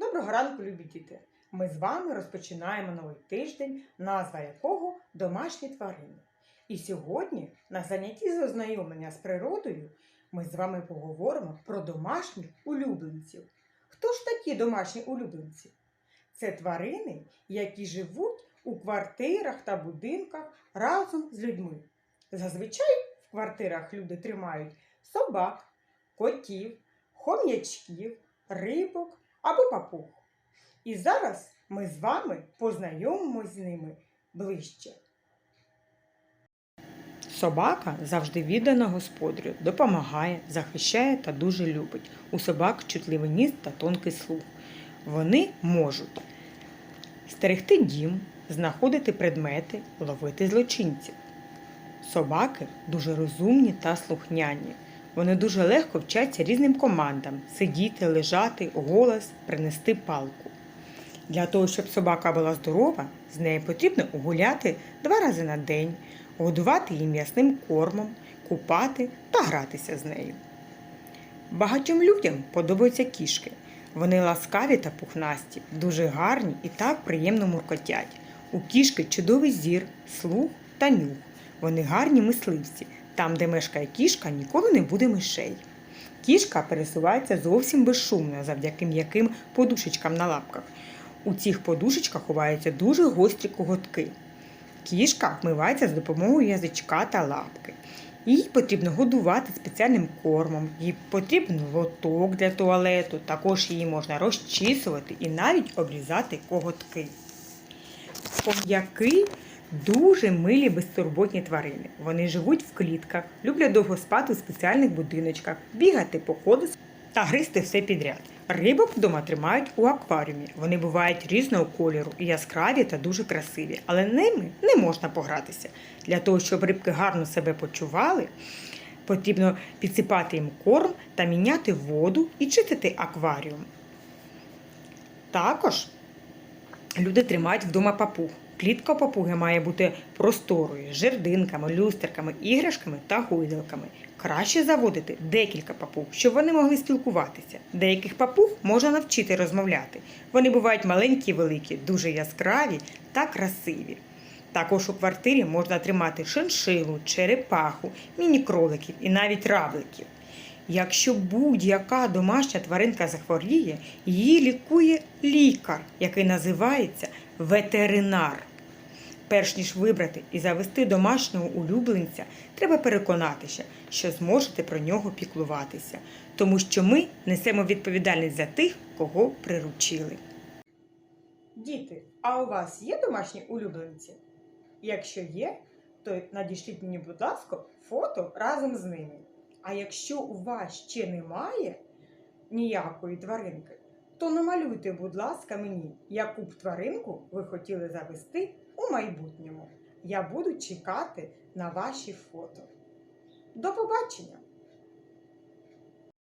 Доброго ранку, любі діти! Ми з вами розпочинаємо новий тиждень, назва якого домашні тварини. І сьогодні, на занятті з ознайомлення з природою, ми з вами поговоримо про домашніх улюбленців. Хто ж такі домашні улюбленці? Це тварини, які живуть у квартирах та будинках разом з людьми. Зазвичай в квартирах люди тримають собак, котів, хом'ячків, рибок або папуг. І зараз ми з вами познайомимось з ними ближче. Собака завжди віддана господарю, допомагає, захищає та дуже любить. У собак чутливий ніс та тонкий слух. Вони можуть стерегти дім, знаходити предмети, ловити злочинців. Собаки дуже розумні та слухняні. Вони дуже легко вчаться різним командам сидіти, лежати, голос, принести палку. Для того, щоб собака була здорова, з нею потрібно гуляти два рази на день, годувати її м'ясним кормом, купати та гратися з нею. Багатьом людям подобаються кішки. Вони ласкаві та пухнасті, дуже гарні і так приємно муркотять. У кішки чудовий зір, слух та нюх. Вони гарні мисливці. Там, де мешкає кішка, ніколи не буде мишей. Кішка пересувається зовсім безшумно завдяки м'яким подушечкам на лапках. У цих подушечках ховаються дуже гострі коготки. Кішка вмивається з допомогою язичка та лапки. Її потрібно годувати спеціальним кормом, їй потрібен лоток для туалету, також її можна розчісувати і навіть обрізати коготки. Хом'яки дуже милі безтурботні тварини. Вони живуть в клітках, люблять довго спати у спеціальних будиночках, бігати по ходу та гризти все підряд. Рибок вдома тримають у акваріумі. Вони бувають різного кольору, і яскраві та дуже красиві, але ними не можна погратися. Для того, щоб рибки гарно себе почували, потрібно підсипати їм корм та міняти воду і чистити акваріум. Також люди тримають вдома папуг. Клітка папуги має бути просторою, жердинками, люстерками, іграшками та гойдалками. Краще заводити декілька папуг, щоб вони могли спілкуватися. Деяких папуг можна навчити розмовляти. Вони бувають маленькі великі, дуже яскраві та красиві. Також у квартирі можна тримати шиншилу, черепаху, міні-кроликів і навіть равликів. Якщо будь-яка домашня тваринка захворіє, її лікує лікар, який називається ветеринар. Перш ніж вибрати і завести домашнього улюбленця, треба переконатися, що зможете про нього піклуватися, тому що ми несемо відповідальність за тих, кого приручили. Діти, а у вас є домашні улюбленці? Якщо є, то надішліть мені, будь ласка, фото разом з ними. А якщо у вас ще немає ніякої тваринки, то намалюйте, будь ласка, мені, яку б тваринку ви хотіли завести у майбутньому. Я буду чекати на ваші фото. До побачення!